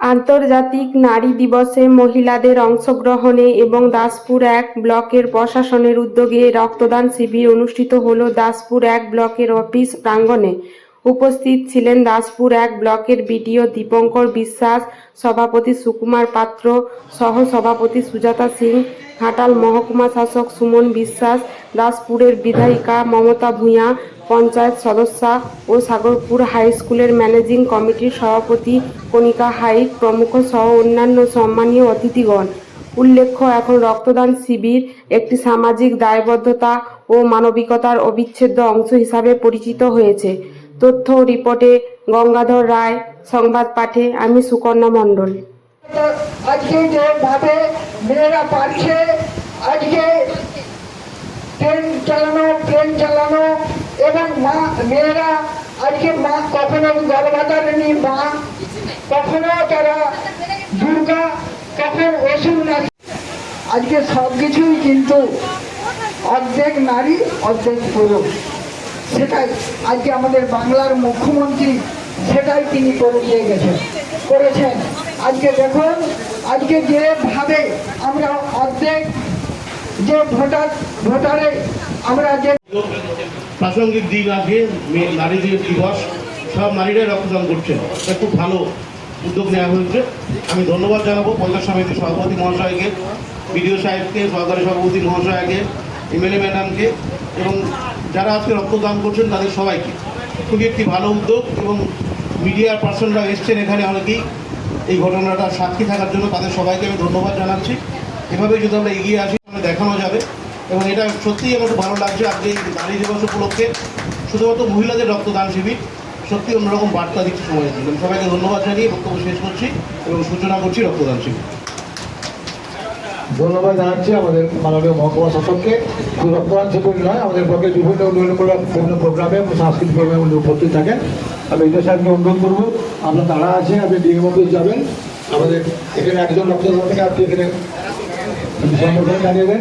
আন্তর্জাতিক নারী দিবসে মহিলাদের অংশগ্রহণে এবং দাসপুর এক ব্লকের প্রশাসনের উদ্যোগে রক্তদান শিবির অনুষ্ঠিত হল দাসপুর এক ব্লকের অফিস প্রাঙ্গণে। উপস্থিত ছিলেন দাসপুর এক ব্লকের বিডিও দীপঙ্কর বিশ্বাস, সভাপতি সুকুমার পাত্র সহ সভাপতি সুজাতা সিং, ঘাটাল মহকুমা শাসক সুমন বিশ্বাস, দাসপুরের বিধায়িকা মমতা ভূঁইয়া, পঞ্চায়েত সদস্যা ও সাগরপুর হাই স্কুলের ম্যানেজিং কমিটির সভাপতি কণিকা হাইক, প্রমুখ সহ অন্যান্য সম্মানীয় অতিথিগণ। উল্লেখ্য, এখন রক্তদান শিবির একটি সামাজিক দায়বদ্ধতা ও মানবিকতার অবিচ্ছেদ্য অংশ হিসাবে পরিচিত হয়েছে। তথ্য রিপোর্টে গঙ্গাধর রায় সংবাদ পাঠে আমি সুকন্যা মণ্ডল। আজকে যেভাবে মেয়েরা পারছে, আজকে ট্রেন চালানো প্লেন চালানো এবং মা, মেয়েরা আজকে মা কখনো গর্ভধারিণী মা কখনো তারা দুর্গা, কখন অসুর নাচ আজকে সব কিছুই কিন্তু অর্ধেক নারী, অর্ধেক পুরুষ। সেটাই আজকে আমাদের বাংলার মুখ্যমন্ত্রী সেটাই তিনি করে দিয়ে গেছেন, করেছেন। আজকে দেখুন, আজকে যেভাবে আমরা অর্ধেক যে ভোটার, ভোটারে আমরা যে প্রাসঙ্গিক দিন আজকে নারীদের দিবস, সব নারীরাই রক্তদান করছেন এটা খুব ভালো উদ্যোগ নেওয়া হয়েছে। আমি ধন্যবাদ জানাব পঞ্চায়েত সমিতির সভাপতি মহাশয়কে, বিডিও সাহেবকে, সহকারী সভাপতি মহাশয়কে, এমএলএ ম্যাডামকে এবং যারা আজকে রক্তদান করছেন তাদের সবাইকে। খুবই একটি ভালো উদ্যোগ এবং মিডিয়ার পার্সনরা এসছেন এখানে অনেকেই। এই ঘটনাটা সাক্ষী থাকার জন্য তাদের সবাইকে আমি ধন্যবাদ জানাচ্ছি। এভাবে যদি আমরা এগিয়ে আসি, তাহলে দেখানো যাবে। এবং এটা সত্যিই আমার ভালো লাগছে আজকে নারী দিবস উপলক্ষে। শুধুমাত্র মহিলাদের রক্তদান শিবির সত্যি অন্যরকম বার্তা দিচ্ছে সময় দিন সবাইকে ধন্যবাদ জানিয়ে বক্তব্য শেষ করছি এবং সূচনা করছি রক্তদান শিবির। ধন্যবাদ জানাচ্ছি আমাদের মাননীয় মহকুমা শাসককে। শুধু নয়, আমাদের ব্লকের বিভিন্ন বিভিন্ন প্রোগ্রামে সাংস্কৃতিক প্রোগ্রামে উনি উপস্থিত থাকেন। আমি এটা সাহেবকে অনুরোধ করব আপনার তারা আছে, আপনি ডিএম অফিস যাবেন। আমাদের এখানে একজন রক্তদান থেকে আপনি এখানে সম্বোধন জানিয়ে দেন।